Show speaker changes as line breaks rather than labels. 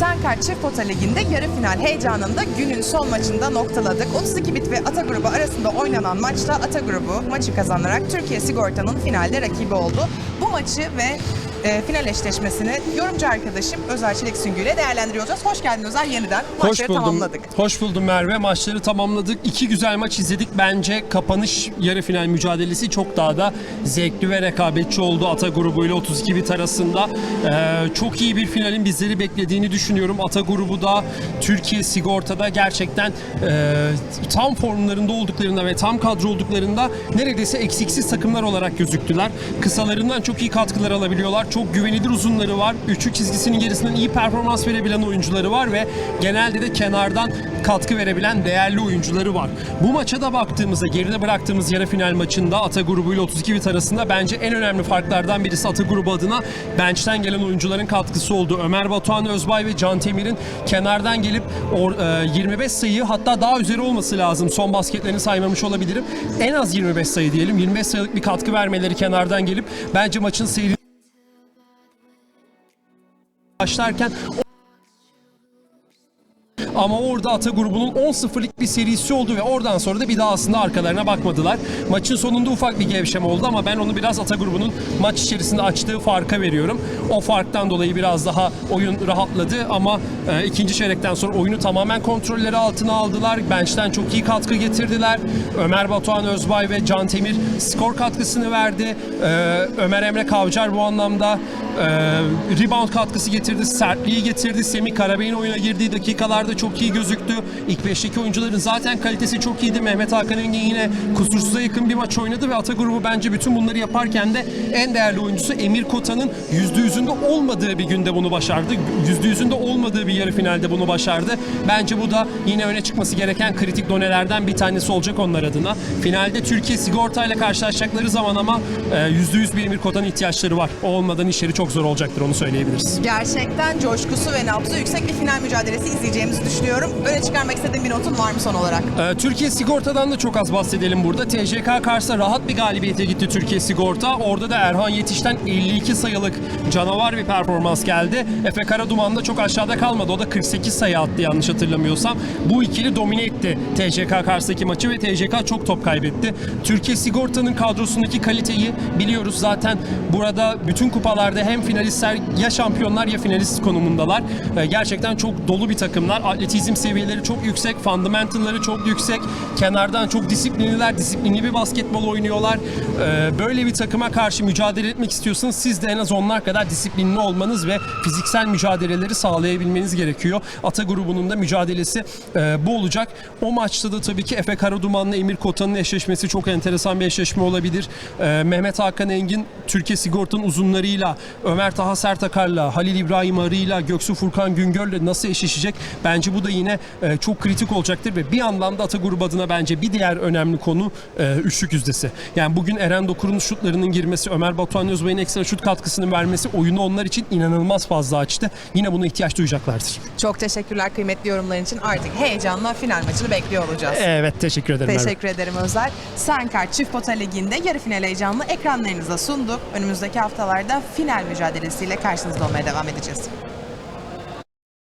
Senkart Çift Pota Ligi'nde yarı final heyecanında günün son maçında noktaladık. 32 bit ve Ata grubu arasında oynanan maçta Ata grubu maçı kazanarak Türkiye Sigorta'nın finalde rakibi oldu. Bu maçı ve e, final eşleşmesini yorumcu arkadaşım Özer Çelik Süngü ile değerlendiriyor olacağız. Hoş geldin Özer. Yeniden
Hoş
maçları
buldum.
tamamladık.
Hoş buldum Merve. Maçları tamamladık. İki güzel maç izledik. Bence kapanış yarı final mücadelesi çok daha da zevkli ve rekabetçi oldu Ata grubuyla 32 bit arasında. Ee, çok iyi bir finalin bizleri beklediğini düşünüyorum. Ata grubu da Türkiye Sigorta'da gerçekten e, tam formlarında olduklarında ve tam kadro olduklarında neredeyse eksiksiz takımlar olarak gözüktüler. Kısalarından çok iyi katkılar alabiliyorlar. Çok güvenilir uzunları var. Üçlük çizgisinin gerisinden iyi performans verebilen oyuncuları var ve genelde de kenardan katkı verebilen değerli oyuncuları var. Bu maça da baktığımızda geride bıraktığımız yarı final maçında Ata grubu ile 32 bit arasında bence en önemli farklardan birisi Ata grubu adına bench'ten gelen oyuncuların katkısı oldu. Ömer Batuhan Özbay ve Can Temir'in kenardan gelip or- e, 25 sayı hatta daha üzeri olması lazım. Son basketlerini saymamış olabilirim. En az 25 sayı diyelim. 25 sayılık bir katkı vermeleri kenardan gelip bence maçın seyri başlarken ama orada Ata grubunun 10-0'lık bir serisi oldu ve oradan sonra da bir daha aslında arkalarına bakmadılar. Maçın sonunda ufak bir gevşeme oldu ama ben onu biraz Ata grubunun maç içerisinde açtığı farka veriyorum. O farktan dolayı biraz daha oyun rahatladı ama e, ikinci çeyrekten sonra oyunu tamamen kontrolleri altına aldılar. Bench'ten çok iyi katkı getirdiler. Ömer Batuhan Özbay ve Can Temir skor katkısını verdi. E, Ömer Emre Kavcar bu anlamda e, rebound katkısı getirdi, sertliği getirdi. Semih Karabey'in oyuna girdiği dakikalarda çok iyi gözüktü. İlk beşteki oyuncuların zaten kalitesi çok iyiydi. Mehmet Hakan Engin yine kusursuza yakın bir maç oynadı ve Ata grubu bence bütün bunları yaparken de en değerli oyuncusu Emir Kota'nın %100'ünde olmadığı bir günde bunu başardı. %100'ünde olmadığı bir yarı finalde bunu başardı. Bence bu da yine öne çıkması gereken kritik donelerden bir tanesi olacak onlar adına. Finalde Türkiye Sigorta ile karşılaşacakları zaman ama e, %100 bir Emir Kota'nın ihtiyaçları var. O olmadan işleri çok zor olacaktır onu söyleyebiliriz.
Gerçekten coşkusu ve nabzı yüksek bir final mücadelesi izleyeceğimizi düşünüyorum. Öne çıkarmak istediğin bir notun var mı son olarak?
Ee, Türkiye Sigorta'dan da çok az bahsedelim burada. TCK karşısında rahat bir galibiyete gitti Türkiye Sigorta. Orada da Erhan Yetiş'ten 52 sayılık canavar bir performans geldi. Efe Karaduman da çok aşağıda kalmadı. O da 48 sayı attı yanlış hatırlamıyorsam. Bu ikili domine etti TCK karşısındaki maçı ve TCK çok top kaybetti. Türkiye Sigorta'nın kadrosundaki kaliteyi biliyoruz zaten burada bütün kupalarda hem finalistler ya şampiyonlar ya finalist konumundalar. Ee, Gerçekten çok dolu bir takımlar. Atletizm seviyeleri çok yüksek, fundamentalları çok yüksek. Kenardan çok disiplinliler, disiplinli bir basketbol oynuyorlar. Ee, Böyle bir takıma karşı mücadele etmek istiyorsanız siz de en az onlar kadar disiplinli olmanız ve fiziksel mücadeleleri sağlayabilmeniz gerekiyor. Ata grubunun da mücadelesi e, bu olacak. O maçta da tabii ki Efe Karaduman'la Emir Kota'nın eşleşmesi çok enteresan bir eşleşme olabilir. Ee, Mehmet Hakan Engin Türkiye Sigorta'nın uzunlarıyla, Ömer Taha Sertakar'la, Halil İbrahim Arı'yla, Göksu Furkan Güngör'le nasıl eşleşecek? Bence bu da yine e, çok kritik olacaktır ve bir anlamda Ata grubu adına bence bir diğer önemli konu e, üçlük yüzdesi. Yani bugün Eren Dokur'un şutlarının girmesi, Ömer Batuhan Özbay'ın ekstra şut katkısını vermesi oyunu onlar için inanılmaz fazla açtı. Yine buna ihtiyaç duyacaklardır.
Çok teşekkürler kıymetli yorumların için. Artık heyecanla final maçını bekliyor olacağız.
Evet teşekkür ederim. Merve.
Teşekkür ederim Özer. Senkart Çift Pota Ligi'nde yarı final heyecanını ekranlarınıza sunduk. Önümüzdeki haftalarda final mücadelesiyle karşınızda olmaya devam edeceğiz.